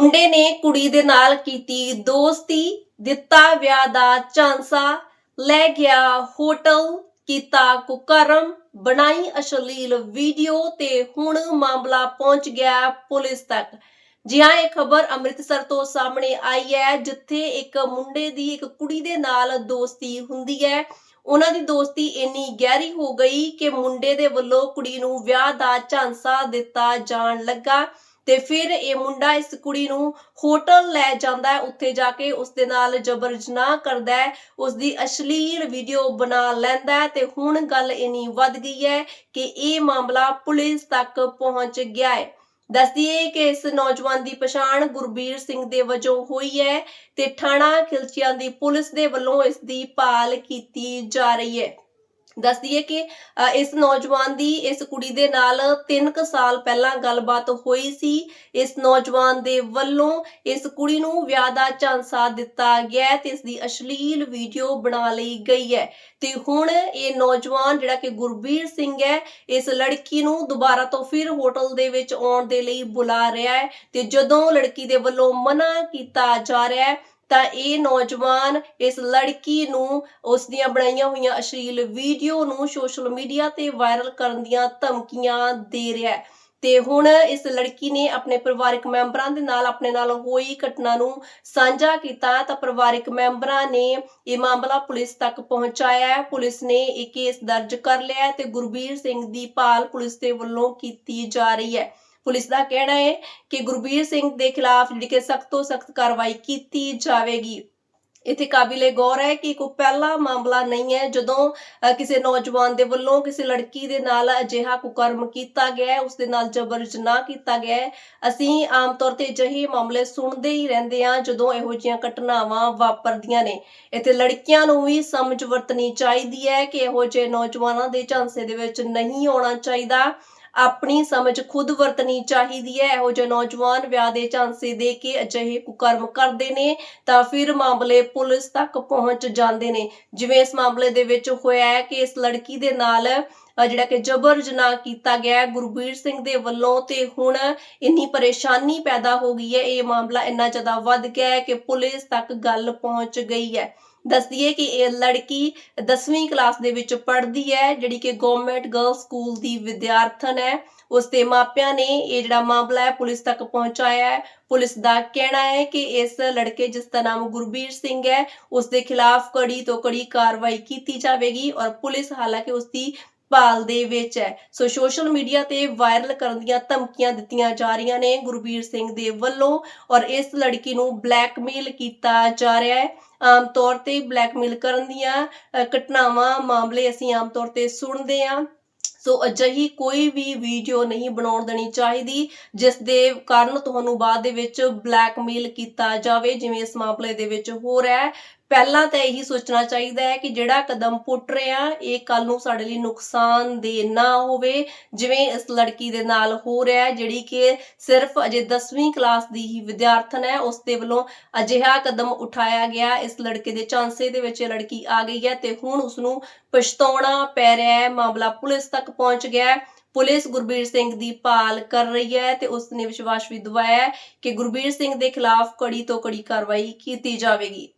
ਮੁੰਡੇ ਨੇ ਕੁੜੀ ਦੇ ਨਾਲ ਕੀਤੀ ਦੋਸਤੀ, ਦਿੱਤਾ ਵਿਆਹ ਦਾ ਝਾਂਸਾ, ਲੈ ਗਿਆ ਹੋਟਲ, ਕੀਤਾ ਕੁਕਰਮ, ਬਣਾਈ ਅਸ਼ਲੀਲ ਵੀਡੀਓ ਤੇ ਹੁਣ ਮਾਮਲਾ ਪਹੁੰਚ ਗਿਆ ਪੁਲਿਸ ਤੱਕ। ਜੀ ਹਾਂ, ਇਹ ਖਬਰ ਅੰਮ੍ਰਿਤਸਰ ਤੋਂ ਸਾਹਮਣੇ ਆਈ ਹੈ, ਜਿੱਥੇ ਇੱਕ ਮੁੰਡੇ ਦੀ ਇੱਕ ਕੁੜੀ ਦੇ ਨਾਲ ਦੋਸਤੀ ਹੁੰਦੀ ਹੈ। ਉਹਨਾਂ ਦੀ ਦੋਸਤੀ ਇੰਨੀ ਗਹਿਰੀ ਹੋ ਗਈ ਕਿ ਮੁੰਡੇ ਦੇ ਵੱਲੋਂ ਕੁੜੀ ਨੂੰ ਵਿਆਹ ਦਾ ਝਾਂਸਾ ਦਿੱਤਾ ਜਾਣ ਲੱਗਾ। ਤੇ ਫਿਰ ਇਹ ਮੁੰਡਾ ਇਸ ਕੁੜੀ ਨੂੰ ਹੋਟਲ ਲੈ ਜਾਂਦਾ ਹੈ, ਉੱਥੇ ਜਾ ਕੇ ਉਸ ਦੇ ਨਾਲ ਜਬਰ ਜਨਾਹ ਕਰਦਾ ਹੈ, ਉਸ ਦੀ ਅਸ਼ਲੀਲ ਵੀਡੀਓ ਬਣਾ ਲੈਂਦਾ ਹੈ ਤੇ ਹੁਣ ਗੱਲ ਇੰਨੀ ਵੱਧ ਗਈ ਹੈ ਕਿ ਇਹ ਮਾਮਲਾ ਪੁਲਿਸ ਤੱਕ ਪਹੁੰਚ ਗਿਆ ਹੈ। ਦੱਸਦੀਏ ਕਿ ਇਸ ਨੌਜਵਾਨ ਦੀ ਪਛਾਣ ਗੁਰਬੀਰ ਸਿੰਘ ਦੇ ਵਜੋਂ ਹੋਈ ਹੈ ਤੇ ਥਾਣਾ ਖਿਲਚੀਆਂ ਦੀ ਪੁਲਿਸ ਦੇ ਵੱਲੋਂ ਇਸ ਦੀ ਭਾਲ ਕੀਤੀ ਜਾ ਰਹੀ ਹੈ। ਦੱਸਦੀਏ ਕਿ ਇਸ ਨੌਜਵਾਨ ਦੀ ਇਸ ਕੁੜੀ ਦੇ ਨਾਲ 3 ਕੁ ਸਾਲ ਪਹਿਲਾਂ ਗੱਲਬਾਤ ਹੋਈ ਸੀ। ਇਸ ਨੌਜਵਾਨ ਦੇ ਵੱਲੋਂ ਇਸ ਕੁੜੀ ਨੂੰ ਵਿਆਹ ਦਾ ਝਾਂਸਾ ਦਿੱਤਾ ਗਿਆ ਤੇ ਇਸ ਦੀ ਅਸ਼ਲੀਲ ਵੀਡੀਓ ਬਣਾ ਲਈ ਗਈ ਹੈ। ਤੇ ਹੁਣ ਇਹ ਨੌਜਵਾਨ ਜਿਹੜਾ ਕਿ ਗੁਰਬੀਰ ਸਿੰਘ ਹੈ, ਇਸ ਲੜਕੀ ਨੂੰ ਦੁਬਾਰਾ ਤੋਂ ਫਿਰ ਹੋਟਲ ਦੇ ਵਿੱਚ ਆਉਣ ਦੇ ਲਈ ਬੁਲਾ ਰਿਹਾ ਹੈ ਤੇ ਜਦੋਂ ਲੜਕੀ ਦੇ ਵੱਲੋਂ ਮਨਾ ਕੀਤਾ ਜਾ ਰਿਹਾ ਹੈ ਤਾਂ ਇਹ ਨੌਜਵਾਨ ਇਸ ਲੜਕੀ ਨੂੰ ਉਸ ਦੀਆਂ ਬਣਾਈਆਂ ਹੋਈਆਂ ਅਸ਼ਲੀਲ ਵੀਡੀਓ ਨੂੰ ਸੋਸ਼ਲ ਮੀਡੀਆ ਤੇ ਵਾਇਰਲ ਕਰਨ ਦੀਆਂ ਧਮਕੀਆਂ ਦੇ ਰਿਹਾ ਹੈ। ਤੇ ਹੁਣ ਇਸ ਲੜਕੀ ਨੇ ਆਪਣੇ ਪਰਿਵਾਰਕ ਮੈਂਬਰਾਂ ਦੇ ਨਾਲ, ਆਪਣੇ ਨਾਲ ਹੋਈ ਘਟਨਾ ਨੂੰ ਸਾਂਝਾ ਕੀਤਾ। ਤਾਂ ਪਰਿਵਾਰਕ ਮੈਂਬਰਾਂ ਨੇ ਇਹ ਮਾਮਲਾ ਪੁਲਿਸ ਤੱਕ ਪਹੁੰਚਾਇਆ ਪੁਲਿਸ ਨੇ ਇਹ ਕੇਸ ਦਰਜ ਕਰ ਲਿਆ ਤੇ ਗੁਰਬੀਰ ਸਿੰਘ ਦੀ ਭਾਲ ਪੁਲਿਸ ਦੇ ਵੱਲੋਂ ਕੀਤੀ ਜਾ ਰਹੀ ਹੈ। ਪੁਲਿਸ ਦਾ ਕਹਿਣਾ ਹੈ ਕਿ ਗੁਰਬੀਰ ਸਿੰਘ ਦੇ ਖਿਲਾਫ ਜਿਹੜੀ ਕਿ ਸਖਤ ਤੋਂ ਸਖਤ ਕਾਰਵਾਈ ਕੀਤੀ ਜਾਵੇਗੀ। ਇੱਥੇ ਕਾਬਿਲੇ ਗੌਰ ਹੈ ਕਿ ਕੋਈ ਪਹਿਲਾ ਮਾਮਲਾ ਨਹੀਂ ਹੈ ਜਦੋਂ ਕਿਸੇ ਨੌਜਵਾਨ ਦੇ ਵੱਲੋਂ ਕਿਸੇ ਲੜਕੀ ਦੇ ਨਾਲ ਅਜਿਹਾ ਕੁਕਰਮ ਕੀਤਾ ਗਿਆ ਹੈ ਉਸ ਦੇ ਨਾਲ ਜਬਰ ਜਨਾਹ ਕੀਤਾ ਗਿਆ ਹੈ। ਅਸੀਂ ਆਮ ਤੌਰ ਤੇ ਅਜਿਹੇ ਮਾਮਲੇ ਸੁਣਦੇ ਹੀ ਰਹਿੰਦੇ ਹਾਂ ਜਦੋਂ ਇਹੋ ਜਿਹੀਆਂ ਘਟਨਾਵਾਂ ਵਾਪਰਦੀਆਂ ਨੇ। ਇੱਥੇ ਲੜਕੀਆਂ ਨੂੰ ਵੀ ਸਮਝ ਵਰਤਣੀ ਚਾਹੀਦੀ ਹੈ ਕਿ ਇਹੋ ਜਿਹੇ ਨੌਜਵਾਨਾਂ ਦੇ ਝਾਂਸੇ ਦੇ ਵਿੱਚ ਨਹੀਂ ਆਉਣਾ ਚਾਹੀਦਾ। ਆਪਣੀ ਸਮਝ ਖੁਦ ਵਰਤਣੀ ਚਾਹੀਦੀ ਹੈ। ਇਹੋ ਜਿਹੇ ਨੌਜਵਾਨ ਵਿਆਹ ਦੇ ਝਾਂਸੇ ਦੇ ਕੇ ਅਜਿਹੇ ਕੁਕਰਮ ਕਰਦੇ ਨੇ ਤਾਂ ਫਿਰ ਮਾਮਲੇ ਪੁਲਿਸ ਤੱਕ ਪਹੁੰਚ ਜਾਂਦੇ ਨੇ। ਜਿਵੇਂ ਇਸ ਮਾਮਲੇ ਦੇ ਵਿੱਚ ਹੋਇਆ ਹੈ ਕਿ ਇਸ ਲੜਕੀ ਦੇ ਨਾਲ ਜਿਹੜਾ ਕਿ ਜਬਰ ਜਨਾਹ ਕੀਤਾ ਗਿਆ ਹੈ, ਗੁਰਬੀਰ ਸਿੰਘ ਦੇ ਵੱਲੋਂ ਤੇ ਹੁਣ ਇੰਨੀ ਪਰੇਸ਼ਾਨੀ ਪੈਦਾ ਹੋ ਗਈ ਹੈ। ਇਹ ਮਾਮਲਾ ਇੰਨਾ ਜ਼ਿਆਦਾ ਵੱਧ ਗਿਆ ਹੈ ਕਿ ਪੁਲਿਸ ਤੱਕ ਗੱਲ ਪਹੁੰਚ ਗਈ ਹੈ। ਦੱਸਦੀਏ ਕਿ ਇਹ ਲੜਕੀ 10ਵੀਂ ਕਲਾਸ ਦੇ ਵਿੱਚ ਪੜ੍ਹਦੀ ਹੈ, ਜਿਹੜੀ ਕਿ ਗਵਰਨਮੈਂਟ ਗਰਲ ਸਕੂਲ ਦੀ ਵਿਦਿਆਰਥਣ ਹੈ। ਉਸ ਦੇ ਮਾਪਿਆਂ ਨੇ ਇਹ ਜਿਹੜਾ ਮਾਮਲਾ ਹੈ, ਪੁਲਿਸ ਤੱਕ ਪਹੁੰਚਾਇਆ ਹੈ। ਪੁਲਿਸ ਦਾ ਕਹਿਣਾ ਹੈ ਕਿ ਇਸ ਲੜਕੇ ਜਿਸ ਦਾ ਨਾਮ ਗੁਰਬੀਰ ਸਿੰਘ ਹੈ, ਉਸ ਦੇ ਖਿਲਾਫ ਕੜੀ ਤੋਂ ਕੜੀ ਕਾਰਵਾਈ ਕੀਤੀ ਜਾਵੇਗੀ ਔਰ ਪੁਲਿਸ ਹਾਲਾਂਕਿ ਉਸ ਦੀ ਭਾਲ ਦੇ ਵਿੱਚ ਹੈ। ਸੋ ਸੋਸ਼ਲ ਮੀਡੀਆ ਤੇ ਵਾਇਰਲ ਕਰਨ ਦੀਆਂ ਧਮਕੀਆਂ ਦਿੱਤੀਆਂ ਜਾ ਰਹੀਆਂ ਨੇ ਗੁਰਬੀਰ ਸਿੰਘ ਦੇ ਵੱਲੋਂ ਔਰ ਇਸ ਲੜਕੀ ਨੂੰ ਬਲੈਕਮੇਲ ਕੀਤਾ ਜਾ ਰਿਹਾ ਹੈ। ਆਮ ਤੌਰ ਤੇ ਬਲੈਕਮੇਲ ਕਰਨ ਦੀਆਂ ਘਟਨਾਵਾਂ ਮਾਮਲੇ ਅਸੀਂ ਆਮ ਤੌਰ ਤੇ ਸੁਣਦੇ ਹਾਂ। ਸੋ ਅਜਿਹੀ ਕੋਈ ਵੀ ਵੀਡੀਓ ਨਹੀਂ ਬਣਾਉਣ ਦੇਣੀ ਚਾਹੀਦੀ, ਜਿਸ ਦੇ ਕਾਰਨ ਤੁਹਾਨੂੰ ਬਾਅਦ ਦੇ ਵਿੱਚ ਬਲੈਕਮੇਲ ਕੀਤਾ ਜਾਵੇ, ਜਿਵੇਂ ਇਸ ਮਾਮਲੇ ਦੇ ਵਿੱਚ ਹੋ ਰਿਹਾ ਹੈ। ਪਹਿਲਾਂ ਤਾਂ ਇਹੀ ਸੋਚਣਾ ਚਾਹੀਦਾ ਹੈ ਕਿ ਜਿਹੜਾ ਕਦਮ ਪੁੱਟ ਰਿਹਾ ਇਹ ਕੱਲ ਨੂੰ ਸਾਡੇ ਲਈ ਨੁਕਸਾਨ ਦੇ ਨਾ ਹੋਵੇ। ਜਿਵੇਂ ਇਸ ਲੜਕੀ ਦੇ ਨਾਲ ਹੋ ਰਿਹਾ ਹੈ, ਜਿਹੜੀ ਕਿ ਸਿਰਫ ਅਜੇ 10ਵੀਂ ਕਲਾਸ ਦੀ ਹੀ ਵਿਦਿਆਰਥਣ ਹੈ, ਉਸ ਦੇ ਵੱਲੋਂ ਅਜਿਹਾ ਕਦਮ ਉਠਾਇਆ ਗਿਆ। ਇਸ ਲੜਕੇ ਦੇ ਚਾਂਸੇ ਦੇ ਵਿੱਚ ਇਹ ਲੜਕੀ ਆ ਗਈ ਹੈ ਤੇ ਹੁਣ ਉਸ ਨੂੰ ਪਛਤਾਉਣਾ ਪੈ ਰਿਹਾ ਹੈ। ਮਾਮਲਾ ਪੁਲਿਸ ਤੱਕ ਪਹੁੰਚ ਗਿਆ ਹੈ। ਪੁਲਿਸ ਗੁਰਬੀਰ ਸਿੰਘ ਦੀ ਭਾਲ ਕਰ ਰਹੀ ਹੈ ਤੇ ਉਸ ਨੇ ਵਿਸ਼ਵਾਸ ਵੀ ਦਿਵਾਇਆ ਕਿ ਗੁਰਬੀਰ ਸਿੰਘ ਦੇ ਖਿਲਾਫ ਕੜੀ ਤੋਂ ਕੜੀ ਕਾਰਵਾਈ ਕੀਤੀ ਜਾਵੇਗੀ।